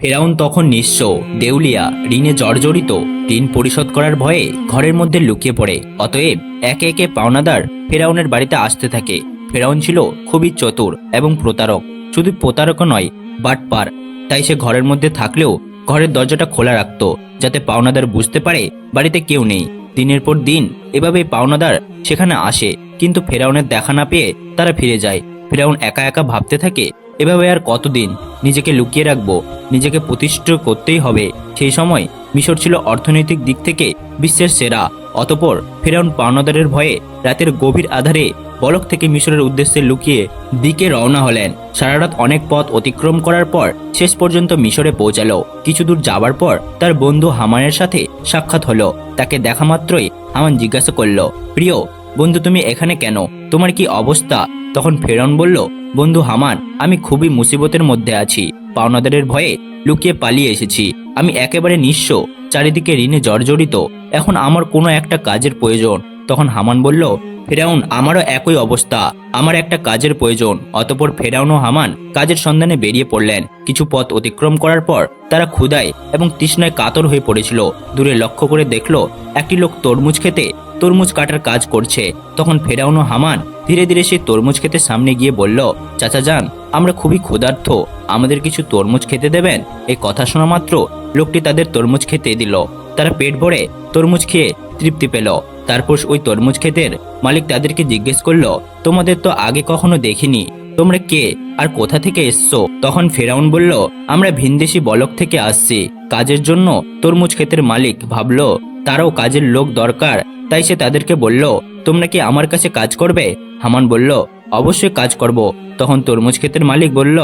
ফেরাউন তখন নিঃস্ব, দেউলিয়া, ঋণে জর্জরিত, ঋণ পরিশোধ করার ভয়ে ঘরের মধ্যে লুকিয়ে পড়ে। অতএব একে একে পাওনাদার ফেরাউনের বাড়িতে আসতে থাকে। ফেরাউন ছিল খুবই চতুর এবং প্রতারক, শুধু প্রতারকও নয়, বাটপার। তাই সে ঘরের মধ্যে থাকলেও ঘরের দরজাটা খোলা রাখত, যাতে পাওনাদার বুঝতে পারে বাড়িতে কেউ নেই। দিনের পর দিন এভাবে পাওনাদার সেখানে আসে, কিন্তু ফেরাউনের দেখা না পেয়ে তারা ফিরে যায়। ফেরাউন একা একা ভাবতে থাকে এভাবে আর কতদিন নিজেকে লুকিয়ে রাখব, নিজেকে প্রতিষ্ঠিত করতেই হবে। সেই সময় মিশর ছিল অর্থনৈতিক দিক থেকে বিশ্বের সেরা। অতপর ফেরাউন পাওনাদারের ভয়ে রাতের গভীর আধারে বলক থেকে মিশরের উদ্দেশ্যে লুকিয়ে দিকে রওনা হলেন। সারা রাত অনেক পথ অতিক্রম করার পর শেষ পর্যন্ত মিশরে পৌঁছালো। কিছু দূর যাবার পর তার বন্ধু হামানের সাথে সাক্ষাৎ হলো। তাকে দেখা মাত্রই হামান জিজ্ঞাসা করল, প্রিয়, বন্ধু তুমি এখানে কেন? তোমার কি অবস্থা? তখন ফেরন বলল, বন্ধু হামান, আমি খুবই মুসিবতের মধ্যে আছি। পাওনাদারের ভয়ে লুকিয়ে পালিয়ে এসেছি। আমি একেবারে নিঃস্ব, চারিদিকে ঋণে জর্জরিত। এখন আমার কোনো একটা কাজের প্রয়োজন। তখন হামান বলল, ফেরাউন, আমারও একই অবস্থা। আমার একটা কাজের প্রয়োজন। অতপর ফেরাউন ও হামান কাজের সন্ধানে বেরিয়ে পড়লেন। কিছু পথ অতিক্রম করার পর তারা ক্ষুদায় এবং তৃষ্ণায় কাতর হয়ে পড়েছিল। দূরে লক্ষ্য করে দেখল, একটি লোক তরমুজ খেতে তরমুজ কাটার কাজ করছে। তখন ফেরাউন হামান ধীরে ধীরে সেই তরমুজ খেতে সামনে গিয়ে বলল, চাচা যান, আমরা খুবই ক্ষুধার্থ আমাদের কিছু তরমুজ খেতে দেবেন? এই কথা শোনা মাত্র লোকটি তাদের তরমুজ খেতে দিল। তারা পেট ভরে তরমুজ খেয়ে তৃপ্তি পেল। তারপর ওই তরমুজ ক্ষেতের মালিক তাদেরকে জিজ্ঞেস করল, তোমাদের তো আগে কখনো দেখিনি। তোমরা কে আর কোথা থেকে এসছো? তখন ফেরাউন বলল, আমরা ভিনদেশি বলক থেকে আসছি। কাজের জন্য তরমুজ ক্ষেতের মালিক ভাবলো তারও কাজের লোক দরকার। তাই সে তাদেরকে বলল, তোমরা কি আমার কাছে কাজ করবে? হামান বলল, অবশ্যই কাজ করব। তখন তরমুজ ক্ষেতের মালিক বলল,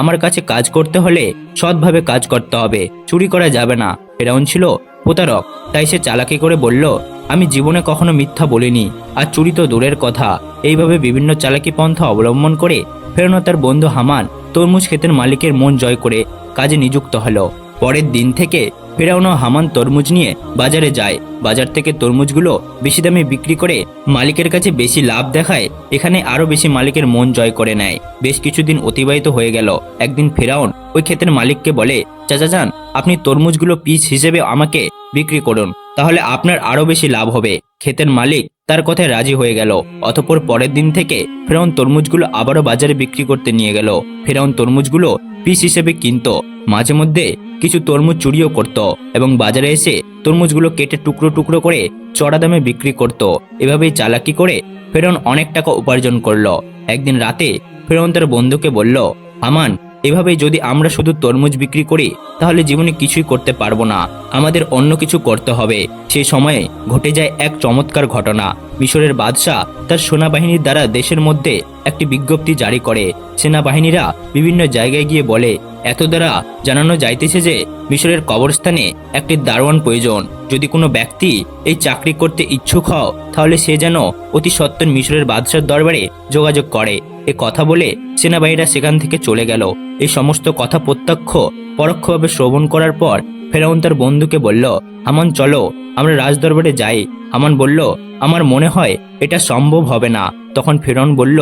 আমার কাছে কাজ করতে হলে সৎভাবে কাজ করতে হবে, চুরি করা যাবে না। ফেরাউন ছিল প্রতারক, তাই সে চালাকি করে বলল, আমি জীবনে কখনো মিথ্যা বলিনি, আর চুরি তো দূরের কথা। এইভাবে বিভিন্ন চালাকি পন্থা অবলম্বন করে ফেরানো তার বন্ধু হামান তরমুজ ক্ষেতের মালিকের মন জয় করে কাজে নিযুক্ত হলো। পরের দিন থেকে ফেরাউন হামান তরমুজ নিয়ে বাজারে যায়। বাজার থেকে তরমুজগুলো বেশি দামে বিক্রি করে মালিকের কাছে বেশি লাভ দেখায়, এখানে আরও বেশি মালিকের মন জয় করে নেয়। বেশ কিছুদিন অতিবাহিত হয়ে গেল। একদিন ফেরাউন ওই ক্ষেতের মালিককে বলে, চাচা যান, আপনি তরমুজগুলো পিস হিসেবে আমাকে বিক্রি করুন, তাহলে আপনার আরও বেশি লাভ হবে। ক্ষেতের মালিক তার কথায় রাজি হয়ে গেল। অতপর পরের দিন থেকে ফেরাউন তরমুজগুলো আবারও বাজারে বিক্রি করতে নিয়ে গেল। ফেরাউন তরমুজগুলো পিস হিসেবে কিনতো। মাঝে মধ্যে কিছু তরমুজ চুরিও করত এবং বাজারে এসে তরমুজগুলো কেটে টুকরো টুকরো করে চড়া দামে বিক্রি করত। এভাবেই চালাকি করে ফেরাউন অনেক টাকা উপার্জন করল। একদিন রাতে ফেরাউন তার বন্ধুকে বলল, আমান এভাবে যদি আমরা শুধু তরমুজ বিক্রি করি, তাহলে জীবনে কিছুই করতে পারব না। আমাদের অন্য কিছু করতে হবে। সেই সময়ে ঘটে যায় এক চমৎকার ঘটনা। মিশরের বাদশাহ তার সেনাবাহিনীর দ্বারা দেশের মধ্যে একটি বিজ্ঞপ্তি জারি করে। সেনাবাহিনীরা বিভিন্ন জায়গায় গিয়ে বলে, এত দ্বারা জানানো যাইতেছে যে মিশরের কবরস্থানে একটি দারোয়ান প্রয়োজন। যদি কোনো ব্যক্তি এই চাকরি করতে ইচ্ছুক হও, তাহলে সে যেন অতি সত্বর মিশরের বাদশার দরবারে যোগাযোগ করে। এ কথা বলে সেনাবাহিনীরা সেখান থেকে চলে গেল। এই সমস্ত কথা প্রত্যক্ষ, পরোক্ষভাবে শ্রবণ করার পর ফেরাউন তার বন্ধুকে বলল আমান চলো, আমরা রাজদরবারে যাই। আমান বলল, আমার মনে হয় এটা সম্ভব হবে না। তখন ফেরাউন বলল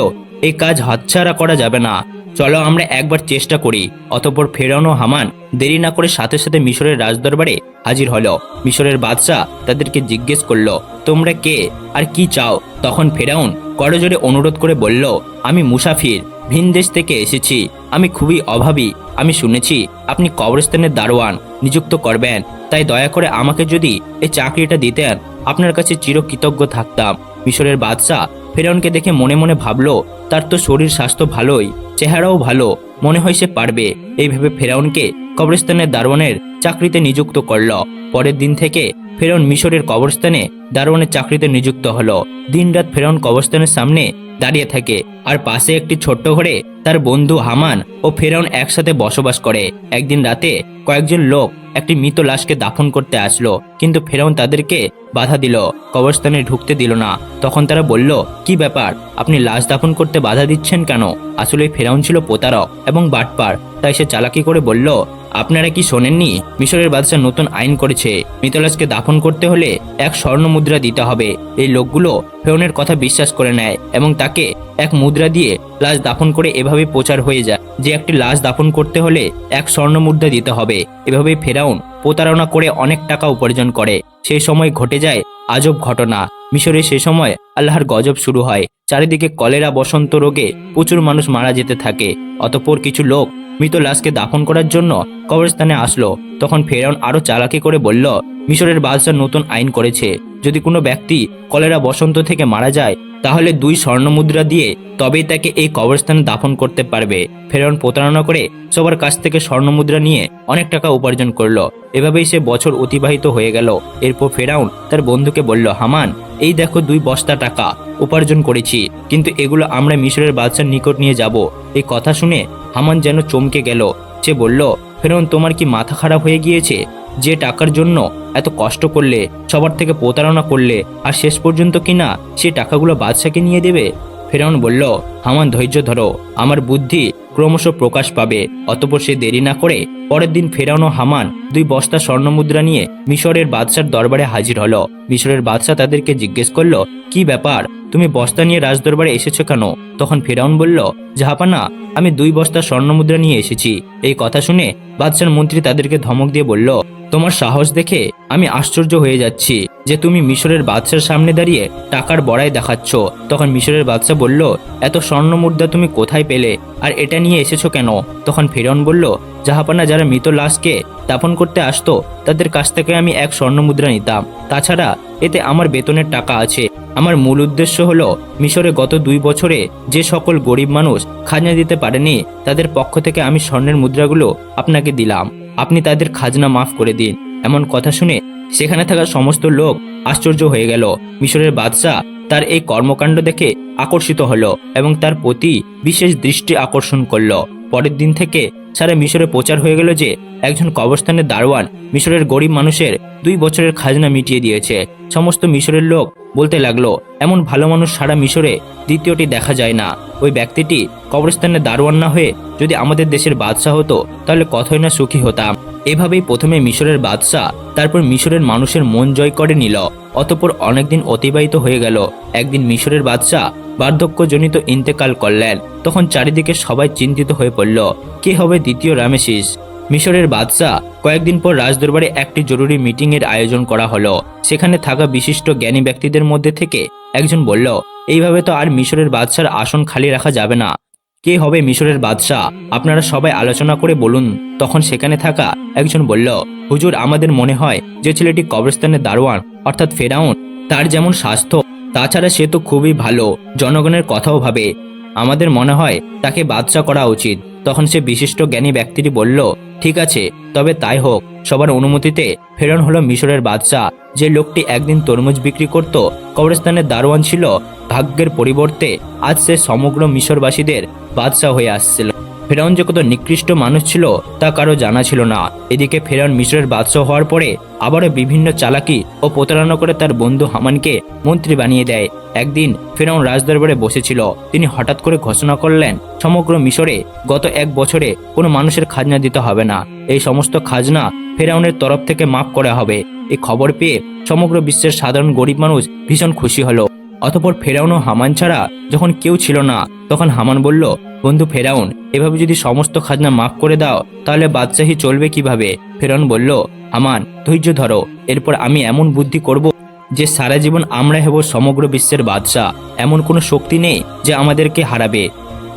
এই কাজ হাতছাড়া করা যাবে না। চলো আমরা একবার চেষ্টা করি। অতপর ফেরাউন ও হামান দেরি না করে সাথে সাথে মিশরের রাজদরবারে হাজির হলো। মিশরের বাদশাহ তাদেরকে জিজ্ঞেস করল, তোমরা কে? আর কি চাও? তখন ফেরাউন করজোরে অনুরোধ করে বলল, আমি মুসাফির, ভিন দেশ থেকে এসেছি। আমি খুবই অভাবী। আমি শুনেছি আপনি কবরস্থানের দারোয়ান, নিযুক্ত করবেন। তাই দয়া করে আমাকে যদি এই চাকরিটা দিতেন, আপনার কাছে চিরকৃতজ্ঞ থাকতাম। মিশরের বাদশাহ ফেরাউনকে দেখে মনে মনে ভাবলো, তার তো শরীর স্বাস্থ্য ভালোই, চেহারাও ভালো, মনে হয় সে পারবে। এইভাবে ফেরাউনকে কবরস্থানের দারোয়ানের চাকরিতে নিযুক্ত করল। পরের দিন থেকে ফেরাউন মিশরের কবরস্থানে দারোয়ানের চাকরিতে নিযুক্ত হলো। দিনরাত ফেরাউন কবরস্থানের সামনে দাঁড়িয়ে থাকে আর পাশে একটি ছোট্ট ঘরে তার বন্ধু হামান ও ফেরাউন একসাথে বসবাস করে। একদিন রাতে কয়েকজন লোক একটি মৃত লাশকে দাফন করতে আসলো, কিন্তু ফেরাউন তাদেরকে বাধা দিল, কবরস্থানে ঢুকতে দিল না। তখন তারা বলল, কি ব্যাপার? আপনি লাশ দাফন করতে বাধা দিচ্ছেন কেন? আসলে ফেরাউন ছিল প্রতারক এবং বাটপার, তাই সে চালাকি করে বলল, আপনারা কি শোনেননি? মিশরের বাদশাহ নতুন আইন করেছে। মৃতলাশকে দাফন করতে হলে এক স্বর্ণ মুদ্রা দিতে হবে। এই লোকগুলো ফেরনের কথা বিশ্বাস করে নেয় এবং তাকে এক মুদ্রা দিয়ে লাশ দাফন করে এভাবে প্রচার হয়ে যায়। যে একটি লাশ দাফন করতে হলে এক স্বর্ণ মুদ্রা দিতে হবে। এভাবে ফেরাউন প্রতারণা করে অনেক টাকা উপার্জন করে। সেই সময় ঘটে যায় আজব ঘটনা। মিশরে সে সময় আল্লাহর গজব শুরু হয়। চারিদিকে কলেরা, বসন্ত রোগে প্রচুর মানুষ মারা যেতে থাকে। অতঃপর কিছু লোক মৃত লাশকে দাফন করার জন্য কবরস্থানে আসলো। তখন ফেরাউন আরও চালাকি করে বলল মিশরের বাদশাহ নতুন আইন করেছে। যদি কোনো ব্যক্তি কলেরা বসন্ত থেকে মারা যায়, তাহলে দুই স্বর্ণ মুদ্রা দিয়ে তবেই তাকে এই কবরস্থানে দাফন করতে পারবে। ফেরাউন প্রতারণা করে সবার কাছ থেকে স্বর্ণ মুদ্রা নিয়ে অনেক টাকা উপার্জন করল। এভাবেই সে বছর অতিবাহিত হয়ে গেল। এরপর ফেরাউন তার বন্ধুকে বলল, হামান, এই দেখো দুই বস্তা টাকা, উপার্জন করেছি। কিন্তু এগুলো আমরা মিশরের বাদশার নিকট নিয়ে যাব। এই কথা শুনে হামান যেন চমকে গেল। সে বলল, ফেরাউন, তোমার কি মাথা খারাপ হয়ে গিয়েছে? যে টাকার জন্য এত কষ্ট করলে, সবার থেকে প্রতারণা করলে, আর শেষ পর্যন্ত কিনা সে টাকাগুলো বাদশাকে নিয়ে দেবে? ফেরাউন বলল, হামান ধৈর্য ধরো, আমার বুদ্ধি ক্রমশ প্রকাশ পাবে। অতপর সে দেরি না করে পরের দিন ফেরাউন ও হামান দুই বস্তা স্বর্ণমুদ্রা নিয়ে মিশরের বাদশার দরবারে হাজির হলো। মিশরের বাদশাহ তাদেরকে জিজ্ঞেস করল, কি ব্যাপার? তুমি বস্তা নিয়ে রাজদরবারে এসেছ কেন? তখন ফেরাউন বলল, জাহাপানা, আমি দুই বস্তা স্বর্ণমুদ্রা নিয়ে এসেছি। এই কথা শুনে বাদশার মন্ত্রী তাদেরকে ধমক দিয়ে বলল তোমার সাহস দেখে আমি আশ্চর্য হয়ে যাচ্ছি যে তুমি মিশরের বাদশার সামনে দাঁড়িয়ে টাকার বড়াই দেখাচ্ছ। তখন মিশরের বাদশা বলল, এত স্বর্ণ মুদ্রা তুমি কোথায় পেলে? আর এটা নিয়ে এসেছ কেন? তখন ফেরন বলল, জাহাপানা যারা মৃত লাশকে দাফন করতে আসতো, তাদের কাছ থেকে আমি এক স্বর্ণ মুদ্রা নিতাম। তাছাড়া এতে আমার বেতনের টাকা আছে। আমার মূল উদ্দেশ্য হল, মিশরে গত দুই বছরে যে সকল গরিব মানুষ খাজনা দিতে পারেনি, তাদের পক্ষ থেকে আমি স্বর্ণের মুদ্রাগুলো আপনাকে দিলাম। আপনি তাদের খাজনা মাফ করে দিন। এমন কথা শুনে সেখানে থাকা সমস্ত লোক আশ্চর্য হয়ে গেল। মিশরের বাদশাহ তার এই কর্মকাণ্ড দেখে আকর্ষিত হলো এবং তার প্রতি বিশেষ দৃষ্টি আকর্ষণ করল। পরের দিন থেকে সারা মিশরে প্রচার হয়ে গেল যে একজন কবরস্থানের দারোয়ান মিশরের গরিব মানুষের দুই বছরের খাজনা মিটিয়ে দিয়েছে। সমস্ত মিশরের লোক বলতে লাগল, এমন ভালো মানুষ সারা মিশরে দ্বিতীয়টি দেখা যায় না। ওই ব্যক্তিটি কবরস্থানে দারোয়ান না হয়ে যদি আমাদের দেশের বাদশাহ হতো, তাহলে কতই না সুখী হতাম। এভাবেই প্রথমে মিশরের বাদশাহ তারপর মিশরের মানুষের মন জয় করে নিল। অতপর অনেকদিন অতিবাহিত হয়ে গেল। একদিন মিশরের বাদশাহ বার্ধক্যজনিত ইন্তেকাল করলেন। তখন চারিদিকে সবাই চিন্তিত হয়ে পড়ল, কে হবে দ্বিতীয় রামেসিস মিশরের বাদশাহ কয়েকদিন পর রাজদরবারে একটি জরুরি মিটিং এর আয়োজন করা হলো। সেখানে থাকা বিশিষ্ট জ্ঞানী ব্যক্তিদের মধ্যে থেকে একজন বলল, এইভাবে তো আর মিশরের বাদশার আসন খালি রাখা যাবে না। কে হবে মিশরের বাদশাহ? আপনারা সবাই আলোচনা করে বলুন। তখন সেখানে থাকা একজন বলল, হুজুর, আমাদের মনে হয় যে ছেলেটি কবরস্থানের দারোয়ান, অর্থাৎ ফেরাউন, তার যেমন স্বাস্থ্য, তাছাড়া সে তো খুবই ভালো, জনগণের কথাও ভাবে। আমাদের মনে হয় তাকে বাদশা করা উচিত। তখন সে বিশিষ্ট জ্ঞানী ব্যক্তিটি বলল, ঠিক আছে, তবে তাই হোক। সবার অনুমতিতে ফেরন হলো মিশরের বাদশাহ। যে লোকটি একদিন তরমুজ বিক্রি করত কবরস্থানের দারোয়ান ছিল, ভাগ্যের পরিবর্তে আজ সে সমগ্র মিশরবাসীদের বাদশাহ হয়ে আসছিল। ফেরাউন যে কত নিকৃষ্ট মানুষ ছিল, তা কারও জানা ছিল না। এদিকে ফেরাউন মিশরের বাদশাহ হওয়ার পরে আবারও বিভিন্ন চালাকি ও প্রতারণা করে তার বন্ধু হামানকে মন্ত্রী বানিয়ে দেয়। একদিন ফেরাউন রাজদরবারে বসেছিল। তিনি হঠাৎ করে ঘোষণা করলেন, সমগ্র মিশরে গত এক বছরে কোনো মানুষের খাজনা দিতে হবে না। এই সমস্ত খাজনা ফেরাউনের তরফ থেকে মাফ করা হবে। এই খবর পেয়ে সমগ্র বিশ্বের সাধারণ গরিব মানুষ ভীষণ খুশি হলো। অতপর ফেরাউন ও হামান ছাড়া যখন কেউ ছিল না, তখন হামান বলল বন্ধু ফেরাউন, এভাবে যদি সমস্ত খাজনা মাফ করে দাও, তাহলে বাদশাহী চলবে কীভাবে? ফেরাউন বলল, আমান, ধৈর্য ধরো, এরপর আমি এমন বুদ্ধি করব যে সারা জীবন আমরা হব সমগ্র বিশ্বের বাদশাহ। এমন কোনো শক্তি নেই যে আমাদেরকে হারাবে।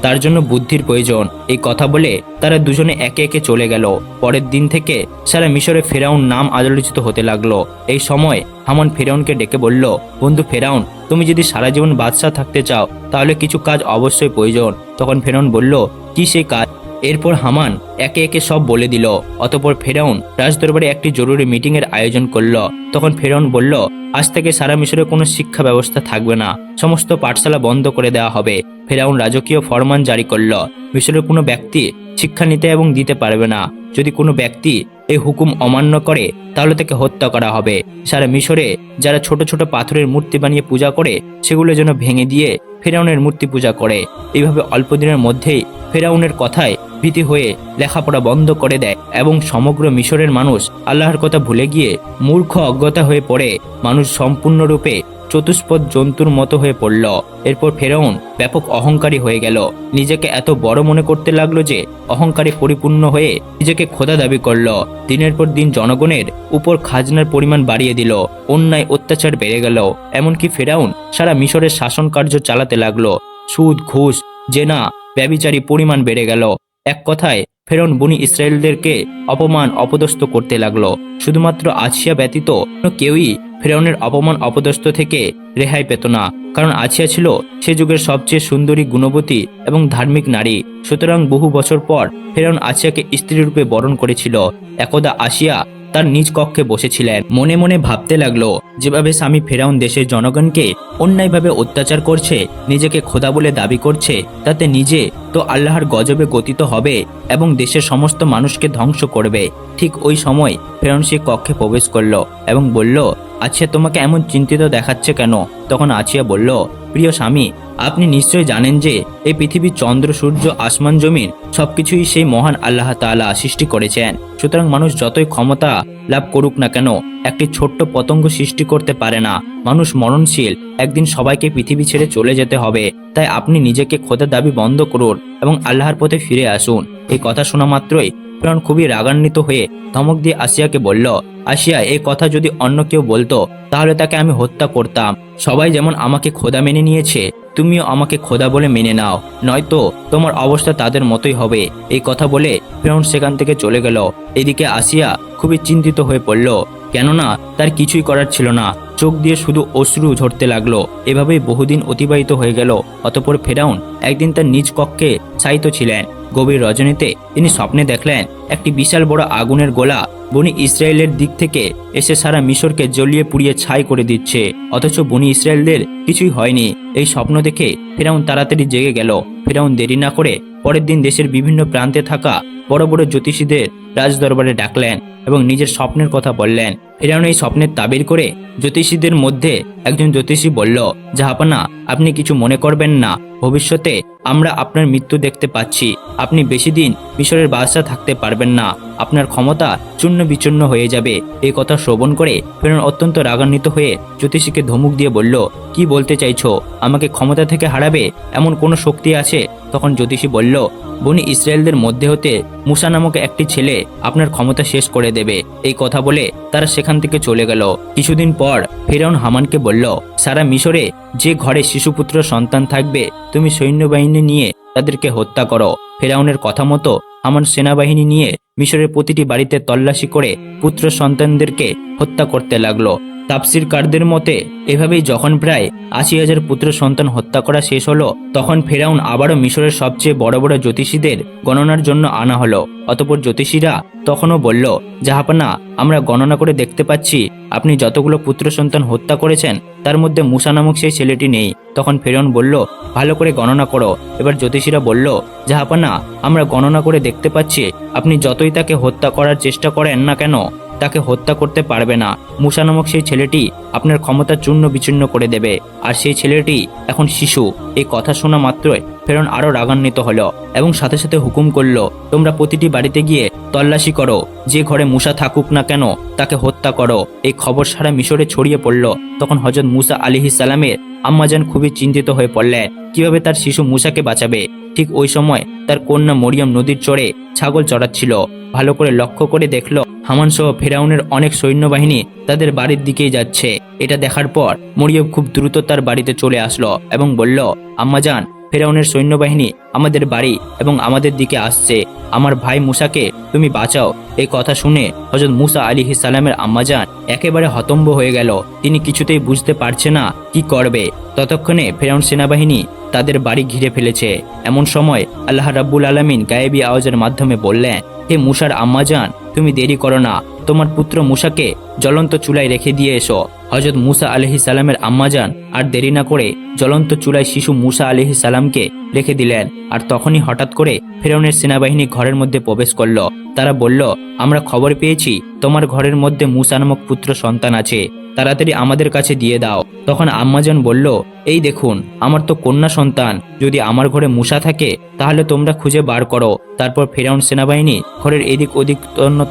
তার জন্য বুদ্ধির প্রয়োজন। এই কথা বলে তারা দুজনে একে একে চলে গেল। পরের দিন থেকে সারা মিশরে ফেরাউন নাম আলোচিত হতে লাগল। এই সময় হামন ফেরাউনকে ডেকে বলল, বন্ধু ফেরাউন, তুমি যদি সারা জীবন বাদশাহ থাকতে চাও, তাহলে কিছু কাজ অবশ্যই প্রয়োজন। তখন ফেরাউন বলল, কি সেই কাজ? এরপর হামান একে একে সব বলে দিল। অতপর ফেরাউন রাজদরবারে একটি জরুরি মিটিং এর আয়োজন করল। তখন ফেরাউন বলল, আজ থেকে সারা মিশরে কোনো শিক্ষা ব্যবস্থা থাকবে না। সমস্ত পাঠশালা বন্ধ করে দেওয়া হবে। ফেরাউন রাজকীয় ফরমান জারি করল। মিশরের কোনো ব্যক্তি শিক্ষা নিতে এবং দিতে পারবে না। যদি কোনো ব্যক্তি এই হুকুম অমান্য করে, তাহলে তাকে হত্যা করা হবে। সারা মিশরে যারা ছোট ছোট পাথরের মূর্তি বানিয়ে পূজা করে, সেগুলো যেন ভেঙে দিয়ে ফেরাউনের মূর্তি পূজা করে। এইভাবে অল্প দিনের মধ্যেই ফেরাউনের কথায় ভীতি হয়ে লেখাপড়া বন্ধ করে দেয় এবং সমগ্র মিশরের মানুষ আল্লাহর কথা ভুলে গিয়ে মূর্খ অজ্ঞতা হয়ে পড়ে। মানুষ সম্পূর্ণরূপে চতুষ্পদ জন্তুর মতো হয়ে পড়ল। এরপর ফেরাউন ব্যাপক অহংকারী হয়ে গেল। নিজেকে এত বড় মনে করতে লাগল যে অহংকারে পরিপূর্ণ হয়ে নিজেকে খোদা দাবি করল। দিনের পর দিন জনগণের উপর খাজনার পরিমাণ বাড়িয়ে দিল। অন্যায়, অত্যাচার বেড়ে গেল। এমনকি ফেরাউন সারা মিশরের শাসন কার্য চালাতে লাগল। সুদ, ঘুষ, জেনা ব্যবিচারী পরিমাণ বেড়ে গেল। এক কথায়, ফেরন বনি ইসরায়েলদেরকে অপমান, অপদস্থ করতে লাগল। শুধুমাত্র আছিয়া ব্যতীত কেউই ফেরনের অপমান, অপদস্থ থেকে রেহাই পেত না, কারণ আছিয়া ছিল সে যুগের সবচেয়ে সুন্দরী গুণবতী এবং ধার্মিক নারী। সুতরাং বহু বছর পর ফেরাউন আছিয়াকে স্ত্রীরূপে বরণ করেছিল। একদা আসিয়া তার নিজ কক্ষে বসেছিলেন। মনে মনে ভাবতে লাগল, যেভাবে স্বামী ফেরাউন দেশের জনগণকে অন্যায়ভাবে অত্যাচার করছে, নিজেকে খোদা বলে দাবি করছে, তাতে নিজে তো আল্লাহর গজবে গতিত হবে এবং দেশের সমস্ত মানুষকে ধ্বংস করবে। ঠিক ওই সময় ফেরাউন সে কক্ষে প্রবেশ করল এবং বলল আচ্ছা তোমাকে এমন চিন্তিত দেখাচ্ছে কেন? তখন আছিয়া বলল, প্রিয় স্বামী আপনি নিশ্চয়ই জানেন যে এই পৃথিবীর চন্দ্র, সূর্য, আসমান, জমিন সবকিছুই সেই মহান আল্লাহ তাআলা সৃষ্টি করেছেন। সুতরাং মানুষ যতই ক্ষমতা লাভ করুক না কেন, একটি ছোট্ট পতঙ্গ সৃষ্টি করতে পারে না। মানুষ মরণশীল, একদিন সবাইকে পৃথিবী ছেড়ে চলে যেতে হবে। তাই আপনি নিজেকে খোদা দাবি বন্ধ করুন এবং আল্লাহর পথে ফিরে আসুন। এই কথা শোনা মাত্রই ফেরাউন খুবই রাগান্বিত হয়ে ধমক দিয়ে আসিয়াকে বলল, আসিয়া এই কথা যদি অন্য কেউ বলতো, তাহলে তাকে আমি হত্যা করতাম। সবাই যেমন আমাকে খোদা মেনে নিয়েছে, তুমিও আমাকে খোদা বলে মেনে নাও। নয়তো তোমার অবস্থা তাদের মতোই হবে। এই কথা বলে ফেরাউন সেখান থেকে চলে গেল। এদিকে আসিয়া খুবই চিন্তিত হয়ে পড়ল। কেননা তার কিছুই করার ছিল না। চোখ দিয়ে শুধু অশ্রু ঝরতে লাগল। এভাবেই বহুদিন অতিবাহিত হয়ে গেল। অতপর ফেরাউন একদিন তার নিজ কক্ষে শায়িত ছিলেন। গভীর রজনীতে তিনি স্বপ্নে দেখলেন একটি বিশাল বড় আগুনের গোলা বনি ইসরায়েলের দিক থেকে এসে সারা মিশরকে জ্বলিয়ে পুড়িয়ে ছাই করে দিচ্ছে। অথচ বনি ইসরায়েলদের কিছুই হয়নি। এই স্বপ্ন দেখে ফেরাউন তাড়াতাড়ি জেগে গেল। ফেরাউন দেরি না করে পরের দিন দেশের বিভিন্ন প্রান্তে থাকা বড় বড় জ্যোতিষীদের রাজদরবারে ডাকলেন এবং নিজের স্বপ্নের কথা বললেন। ফেরাউন এই স্বপ্নের তাবির করে জ্যোতিষীদের মধ্যে একজন জ্যোতিষী বলল, জাহাপানা, আপনি কিছু মনে করবেন না। ভবিষ্যতে আমরা আপনার মৃত্যু দেখতে পাচ্ছি। আপনি বেশি দিন মিশরের বাদশাহ থাকতে পারবেন না। আপনার ক্ষমতা চূর্ণ বিচূর্ণ হয়ে যাবে। এই কথা শ্রবণ করে ফেরাউন অত্যন্ত রাগান্বিত হয়ে জ্যোতিষীকে ধমক দিয়ে বলল, কি বলতে চাইছো? আমাকে ক্ষমতা থেকে হারাবে? এমন কোনো শক্তি আছে? তখন জ্যোতিষী বলল, বনি ইসরায়েলদের মধ্যে হতে মুসা নামক একটি ছেলে আপনার ক্ষমতা শেষ করে দেবে। এই কথা বলে তারা সেখান থেকে চলে গেল। কিছুদিন পর ফেরাউন হামানকে বলল, সারা মিশরে যে ঘরে শিশুপুত্র সন্তান থাকবে, তুমি সৈন্যবাহিনী নিয়ে তাদেরকে হত্যা করো। ফেরাউনের কথা মতো আমার সেনাবাহিনী নিয়ে মিশরের প্রতিটি বাড়িতে তল্লাশি করে পুত্র সন্তানদেরকে হত্যা করতে লাগল। তাপসিরকারদের মতে, এভাবেই যখন প্রায় আশি হাজার পুত্র সন্তান হত্যা করা শেষ হলো, তখন ফেরাউন আবারও মিশরের সবচেয়ে বড় বড় জ্যোতিষীদের গণনার জন্য আনা হলো। অতপর জ্যোতিষীরা তখনও বলল, জাহাপানা, আমরা গণনা করে দেখতে পাচ্ছি, আপনি যতগুলো পুত্র সন্তান হত্যা করেছেন, তার মধ্যে মুসা নামক সেই ছেলেটি নেই। তখন ফেরাউন বলল, ভালো করে গণনা করো। এবার জ্যোতিষীরা বলল, জাহাপানা, আমরা গণনা করে দেখতে পাচ্ছি, আপনি যতই তাকে হত্যা করার চেষ্টা করেন না কেন তাকে হত্যা করতে পারবে না। মুসা নামক সেই ছেলেটি আপনার ক্ষমতা চূর্ণ বিচূর্ণ করে দেবে। আর সেই ছেলেটি এখন শিশু। এই কথা শোনা মাত্রই ফেরন আরও রাগান্বিত হলো এবং সাথে সাথে হুকুম করল, তোমরা প্রতিটি বাড়িতে গিয়ে তল্লাশি করো। যে ঘরে মুসা থাকুক না কেন, তাকে হত্যা করো। এই খবর সারা মিশরে ছড়িয়ে পড়ল। তখন হজরত মুসা আলিহি সালামের আম্মাজান খুবই চিন্তিত হয়ে পড়লেন, কীভাবে তার শিশু মুসাকে বাঁচাবে? ঠিক ওই সময় তার কন্যা মরিয়ম নদীর চড়ে ছাগল চড়াচ্ছিল। ভালো করে লক্ষ্য করে দেখল হামান সহ ফেরাউনের অনেক সৈন্যবাহিনী তাদের বাড়ির দিকেই যাচ্ছে। এটা দেখার পর মরিয়ম খুব দ্রুত তার বাড়িতে চলে আসলো এবং বলল আম্মাজান ফেরাউনের সৈন্যবাহিনী আমাদের বাড়ি এবং আমাদের দিকে আসছে। আমার ভাই মুসাকে তুমি বাঁচাও। এই কথা শুনে হজরত মুসা আলী সালামের আম্মাজান একেবারে হতম্ব হয়ে গেল। তিনি কিছুতেই বুঝতে পারছে না কি করবে। ততক্ষণে ফেরাউন সেনাবাহিনী তাদের বাড়ি ঘিরে ফেলেছে। এমন সময় আল্লাহ রাব্বুল আলমিন গায়েবী আওয়াজের মাধ্যমে বললেন হে মুসার আম্মাজান তুমি দেরি করো না। তোমার পুত্র মুসাকে জ্বলন্ত চুলায় রেখে দিয়ে এসো। হজরত মুসা আলহি সালামের আম্মাজান আর দেরি না করে জ্বলন্ত চুলায় শিশু মুসা আলহি সালামকে রেখে দিলেন। আর তখনই হঠাৎ করে ফেরাউনের সেনাবাহিনী ঘরের মধ্যে প্রবেশ করল। তারা বলল, আমরা খবর পেয়েছি, তোমার ঘরের মধ্যে মুসা নামক পুত্র সন্তান আছে। তাড়াতাড়ি আমাদের কাছে দিয়ে দাও। তখন আম্মাজান বলল, এই দেখুন, আমার তো কন্যা সন্তান। যদি আমার ঘরে মুসা থাকে, তাহলে তোমরা খুঁজে বার করো। তারপর ফেরাউন সেনাবাহিনী ঘরের এদিক ওদিক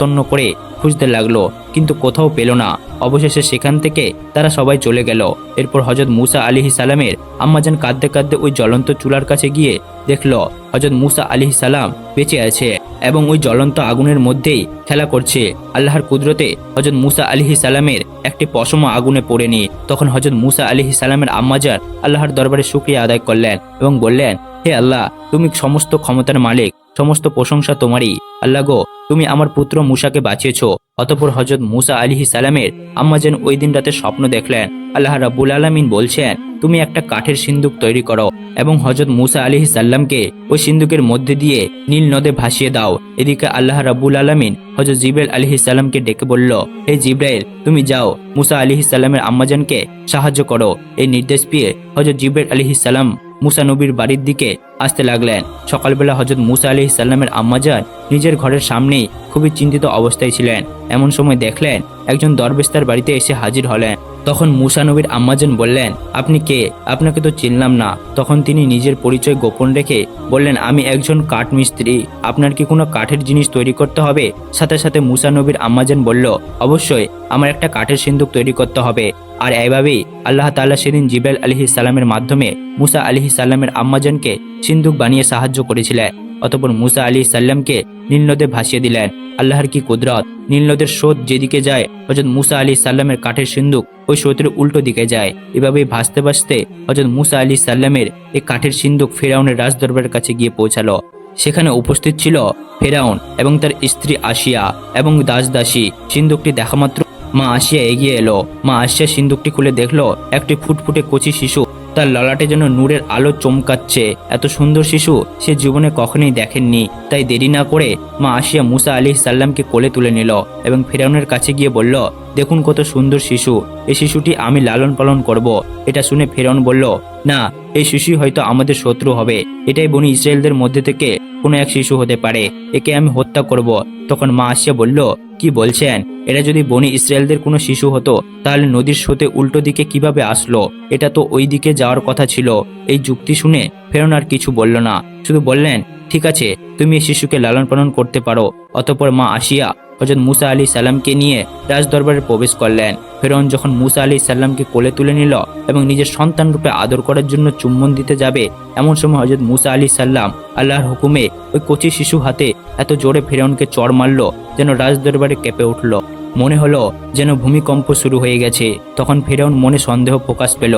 তন্ন করে খুঁজতে লাগল, কিন্তু কোথাও পেল না। অবশেষে সেখান থেকে তারা সবাই চলে গেল। এরপর হজরত মুসা আলিহি সালামের আম্মাজান কাঁদতে কাঁদতে ওই জ্বলন্ত চুলার কাছে গিয়ে দেখল হজরত মুসা আলিহি সালাম বেঁচে আছে। এবং ওই জ্বলন্ত আগুনের মধ্যেই খেলা করছে। আল্লাহর কুদরতে হজরত মুসা আলিহি সালামের একটি পশম আগুনে পড়েনি। তখন হজরত মুসা আলিহি সালামের আম্মাজার আল্লাহর দরবারে শুক্রিয়া আদায় করলেন এবং বললেন, হে আল্লাহ, তুমি সমস্ত ক্ষমতার মালিক সমস্ত প্রশংসা তোমারই। আল্লাহ গো, তুমি আমার পুত্র মুসাকে বাঁচিয়েছ, অতপর হজরত মুসা আলিহি সালামের আম্মাজান ওই দিন রাতে স্বপ্ন দেখলেন। আল্লাহ রাব্বুল আলামিন বলছেন, তুমি একটা কাঠের সিন্দুক তৈরি করো এবং হজরত মুসা আলিহি সাল্লামকে ওই সিন্দুকের মধ্যে দিয়ে নীল নদে ভাসিয়ে দাও। এদিকে আল্লাহ রাব্বুল আলামিন হজরত জিব্রাইল আলিহি সাল্লামকে ডেকে বলল, হে জিব্রাইল, তুমি যাও, মুসা আলিহি সাল্লামের আম্মাজানকে সাহায্য করো। এই নির্দেশ পেয়ে হজরত জিব্রাইল আলিহি সাল্লাম মুসা নবীর বাড়ির দিকে আসতে লাগলেন। সকালবেলা হজরত মুসা আলি সাল্লামের আম্মাজান নিজের ঘরের সামনেই খুবই চিন্তিত অবস্থায় ছিলেন। এমন সময় দেখলেন একজন দরবেশ তার বাড়িতে এসে হাজির হলেন। তখন মুসা নবীর আম্মাজান বললেন, আপনি কে? আপনাকে তো চিনলাম না। তখন তিনি নিজের পরিচয় গোপন রেখে বললেন, আমি একজন কাঠ মিস্ত্রি। আপনার কি কোনো কাঠের জিনিস তৈরি করতে হবে? সাথে সাথে মুসা নবীর আম্মাজান বলল, অবশ্যই, আমার একটা কাঠের সিন্দুক তৈরি করতে হবে। আর এইভাবেই আল্লাহ তাআলা সেদিন জিব্রাইল আলহি সালামের মাধ্যমে মুসা আলহি সাল্লামের আম্মাজানকে সিন্দুক বানিয়ে সাহায্য করেছিলেন। অতপর মুসা আলী সাল্লামকে নীলনদে ভাসিয়ে দিলেন। আল্লাহর কি কুদরত? নীলনদের স্রোত যেদিকে যায় হজরত মুসা আলী সাল্লামের কাঠের সিন্দুক ওই স্রোতের উল্টো দিকে যায়। এভাবেই ভাসতে ভাসতে হজরত মুসা আলী সাল্লামের এই কাঠের সিন্দুক ফেরাউনের রাজদরবারের কাছে গিয়ে পৌঁছালো। সেখানে উপস্থিত ছিল ফেরাউন এবং তার স্ত্রী আসিয়া এবং দাস দাসী সিন্দুকটি দেখা মাত্র মা আসিয়া এগিয়ে এলো। মা আসিয়া সিন্দুকটি খুলে দেখল, একটি ফুটফুটে কচি শিশু তার ললাটে যেন নূরের আলো চমকাচ্ছে। এত সুন্দর শিশু সে জীবনে কখনোই দেখেননি। তাই দেরি না করে মা আসিয়া মুসা আলি সাল্লামকে কোলে তুলে নিল এবং ফেরাউনের কাছে গিয়ে বলল, দেখুন কত সুন্দর শিশু। এই শিশুটি আমি লালন পালন করব। এটা শুনে ফেরাউন বলল, না, এই শিশুই হয়তো আমাদের শত্রু হবে। এটাই বনি ইসরায়েলদের মধ্যে থেকে কোনো এক শিশু হতে পারে। একে আমি হত্যা করব। তখন মা আসিয়া বলল কি বলছেন? এরা যদি বনি ইসরায়েলদের কোনো শিশু হতো, তাহলে নদীর স্রোতে উল্টো দিকে কীভাবে আসলো? এটা তো ওই দিকে যাওয়ার কথা ছিল। এই যুক্তি শুনে ফেরন আর কিছু বলল না। শুধু বললেন, ঠিক আছে, তুমি এই শিশুকে লালন পালন করতে পারো। অতপর মা আসিয়া হজরত মুসা আলী সাল্লামকে নিয়ে রাজদরবারে প্রবেশ করলেন। ফেরন যখন মুসা আলী সাল্লামকে কোলে তুলে নিল এবং নিজের সন্তান রূপে আদর করার জন্য চুম্বন দিতে যাবে, এমন সময় হজরত মুসা আলী সাল্লাম আল্লাহর হুকুমে ওই কচি শিশু হাতে এত জোরে ফেরাউনকে চড় মারল যেন রাজদরবারে কেঁপে উঠল। মনে হলো যেন ভূমিকম্প শুরু হয়ে গেছে। তখন ফেরাউন মনে সন্দেহ প্রকাশ পেল।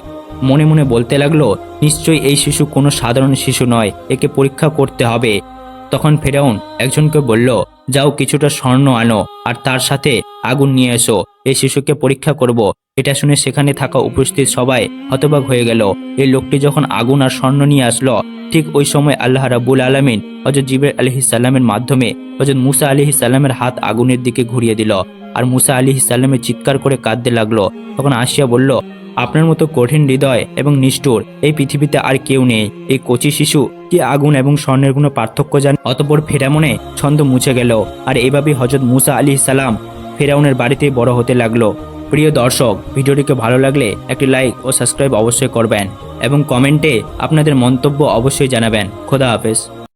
মনে মনে বলতে লাগল, নিশ্চয়ই এই শিশু কোনো সাধারণ শিশু নয়, একে পরীক্ষা করতে হবে। তখন ফেরাউন একজনকে বলল, যাও কিছুটা স্বর্ণ আনো আর তার সাথে আগুন নিয়ে এসো। এই শিশুকে পরীক্ষা করব। এটা শুনে সেখানে থাকা উপস্থিত সবাই হতবাক হয়ে গেল। এই লোকটি যখন আগুন আর স্বর্ণ নিয়ে আসলো, ঠিক ওই সময় আল্লাহ রাবুল আলমিন হজরত জিবের আলহি সাল্লামের মাধ্যমে হজরত মুসা আলহি সাল্লামের হাত আগুনের দিকে ঘুরিয়ে দিল। আর মুসা আলহি সাল্লামের চিৎকার করে কাঁদতে লাগল। তখন আসিয়া বলল আপনার মতো কঠিন হৃদয় এবং নিষ্ঠুর এই পৃথিবীতে আর কেউ নেই। এই কচি শিশু কি আগুন এবং স্বর্ণের কোনো পার্থক্য জান? অতপর ফেরামনে ছন্দ মুছে গেল আর এভাবেই হজরত মুসা আলী সালাম ফেরাউনের বাড়িতে বড় হতে লাগল। প্রিয় দর্শক, ভিডিওটিকে ভালো লাগলে একটি লাইক ও সাবস্ক্রাইব অবশ্যই করবেন এবং কমেন্টে আপনাদের মন্তব্য অবশ্যই জানাবেন। খোদা হাফেজ।